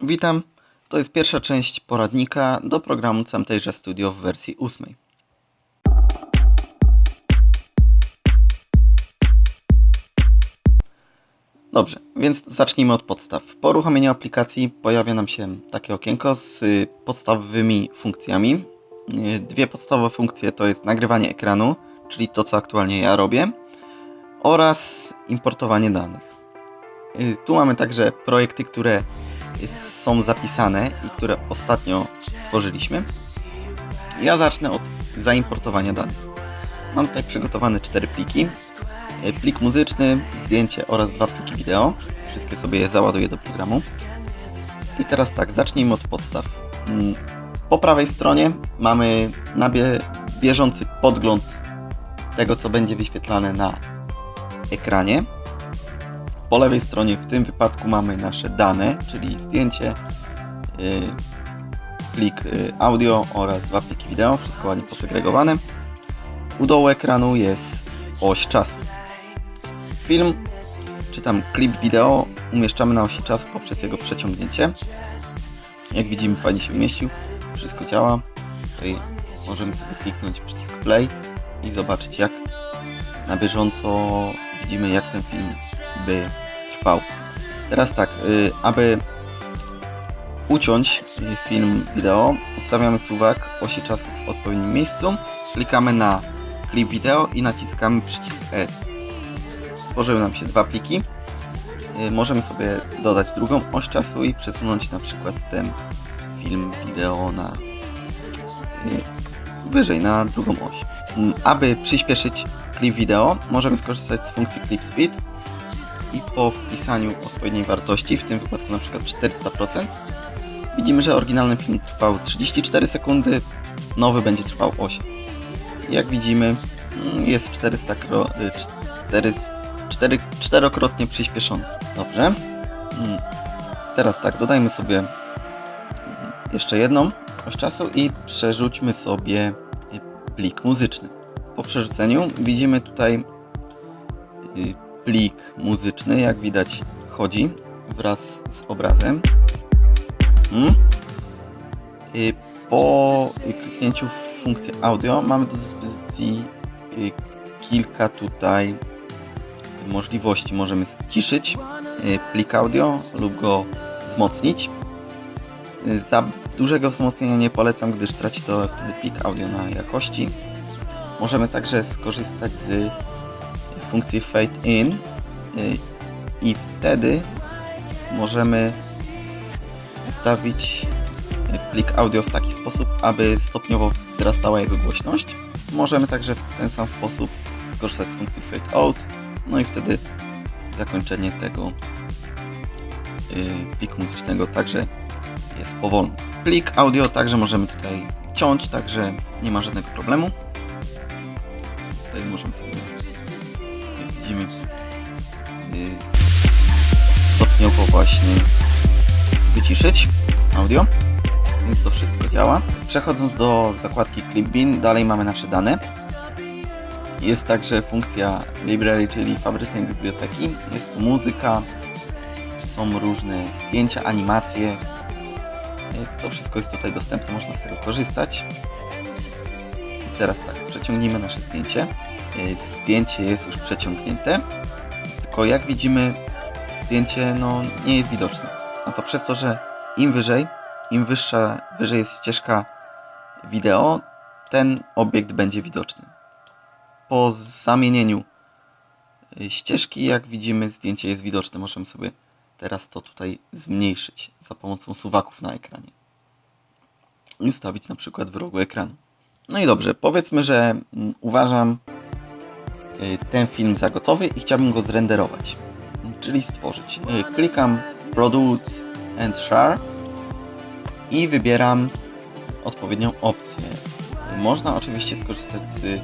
Witam. To jest pierwsza część poradnika do programu Camtasia Studio w wersji 8. Dobrze, więc zacznijmy od podstaw. Po uruchomieniu aplikacji pojawia nam się takie okienko z podstawowymi funkcjami. Dwie podstawowe funkcje to jest nagrywanie ekranu, czyli to co aktualnie ja robię, oraz importowanie danych. Tu mamy także projekty, które są zapisane i które ostatnio tworzyliśmy. Ja zacznę od zaimportowania danych. Mam tutaj przygotowane cztery pliki. E, Plik muzyczny, zdjęcie oraz dwa pliki wideo. Wszystkie sobie je załaduję do programu. I teraz tak, zacznijmy od podstaw. Mm, Po prawej stronie mamy na bie- bieżący podgląd tego, co będzie wyświetlane na ekranie. Po lewej stronie w tym wypadku mamy nasze dane, czyli zdjęcie, yy, plik yy, audio oraz dwa pliki wideo, wszystko ładnie posegregowane. U dołu ekranu jest oś czasu. Film, czy tam klip wideo umieszczamy na osi czasu poprzez jego przeciągnięcie. Jak widzimy fajnie się umieścił, wszystko działa. Możemy sobie kliknąć przycisk play i zobaczyć jak na bieżąco widzimy jak ten film by trwał. Teraz tak, y, aby uciąć y, film wideo, ustawiamy suwak osi czasu w odpowiednim miejscu, klikamy na klip wideo i naciskamy przycisk S. Tworzyły nam się dwa pliki. Y, Możemy sobie dodać drugą oś czasu i przesunąć na przykład ten film wideo na wyżej, na drugą oś. Mm, Aby przyspieszyć klip wideo, możemy skorzystać z funkcji Clip Speed i po wpisaniu odpowiedniej wartości, w tym wypadku na przykład 400%, widzimy, że oryginalny film trwał 34 sekundy, nowy będzie trwał 8. Jak widzimy, mm, jest 400 kro, y, 4, 4, czterokrotnie przyspieszony. Dobrze. Mm, Teraz tak, dodajmy sobie mm, jeszcze jedną oś czasu i przerzućmy sobie y, plik muzyczny. Po przerzuceniu widzimy tutaj y, plik muzyczny, jak widać chodzi wraz z obrazem. Mm. Y, Po kliknięciu w funkcję audio mamy do dyspozycji y, kilka tutaj możliwości. Możemy ściszyć y, plik audio lub go wzmocnić. Y, Za dużego wzmocnienia nie polecam, gdyż traci to wtedy plik audio na jakości. Możemy także skorzystać z funkcji Fade In y, i wtedy możemy ustawić plik audio w taki sposób, aby stopniowo wzrastała jego głośność. Możemy także w ten sam sposób skorzystać z funkcji Fade Out, no i wtedy zakończenie tego y, pliku muzycznego także jest powolne. Plik audio także możemy tutaj ciąć, także nie ma żadnego problemu. Tutaj możemy sobie, widzimy, y, stopniowo właśnie wyciszyć audio, więc to wszystko działa. Przechodząc do zakładki Clipbin, dalej mamy nasze dane. Jest także funkcja library, czyli fabrycznej biblioteki. Jest muzyka, są różne zdjęcia, animacje. Y, To wszystko jest tutaj dostępne, można z tego korzystać. I teraz tak, przeciągnijmy nasze zdjęcie. Y, Zdjęcie jest już przeciągnięte, tylko jak widzimy, zdjęcie no, nie jest widoczne. No to przez to, że im wyżej, im wyższa, wyżej jest ścieżka wideo, ten obiekt będzie widoczny. Po zamienieniu y, ścieżki, jak widzimy, zdjęcie jest widoczne. Możemy sobie teraz to tutaj zmniejszyć za pomocą suwaków na ekranie. I ustawić na przykład w rogu ekranu. No i dobrze, powiedzmy, że mm, uważam ten film za gotowy i chciałbym go zrenderować, czyli stworzyć. Y, Klikam Produce and Share i wybieram odpowiednią opcję. Y, Można oczywiście skorzystać z y,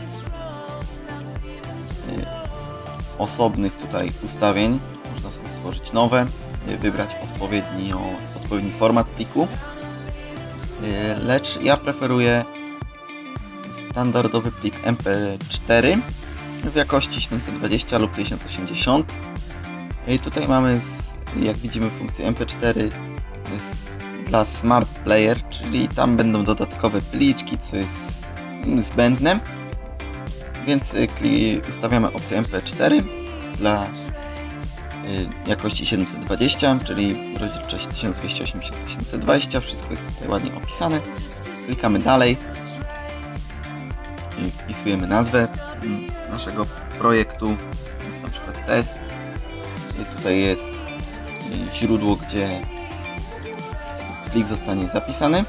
osobnych tutaj ustawień. Można sobie stworzyć nowe, y, wybrać odpowiednio, odpowiedni format pliku. Y, Lecz ja preferuję standardowy plik MP4 w jakości 720 lub 1080. I tutaj mamy, z, jak widzimy, funkcję MP4 jest dla Smart Player, czyli tam będą dodatkowe pliczki, co jest zbędne. Więc y, ustawiamy opcję MP4 dla y, jakości 720, czyli rozdzielczość 1280-1020. Wszystko jest tutaj ładnie opisane. Klikamy dalej. I wpisujemy nazwę naszego projektu, na przykład test. I tutaj jest źródło, gdzie plik zostanie zapisany.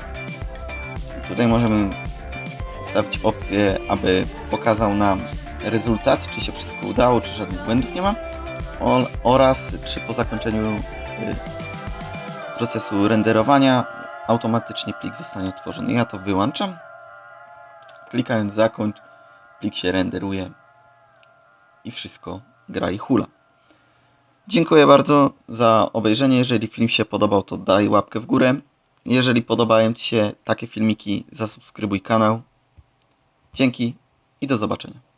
Tutaj możemy ustawić opcję, aby pokazał nam rezultat, czy się wszystko udało, czy żadnych błędów nie ma oraz czy po zakończeniu y, procesu renderowania automatycznie plik zostanie otworzony. Ja to wyłączam. Klikając zakończ, plik się renderuje i wszystko gra i hula. Dziękuję bardzo za obejrzenie. Jeżeli film się podobał, to daj łapkę w górę. Jeżeli podobają Ci się takie filmiki, zasubskrybuj kanał. Dzięki i do zobaczenia.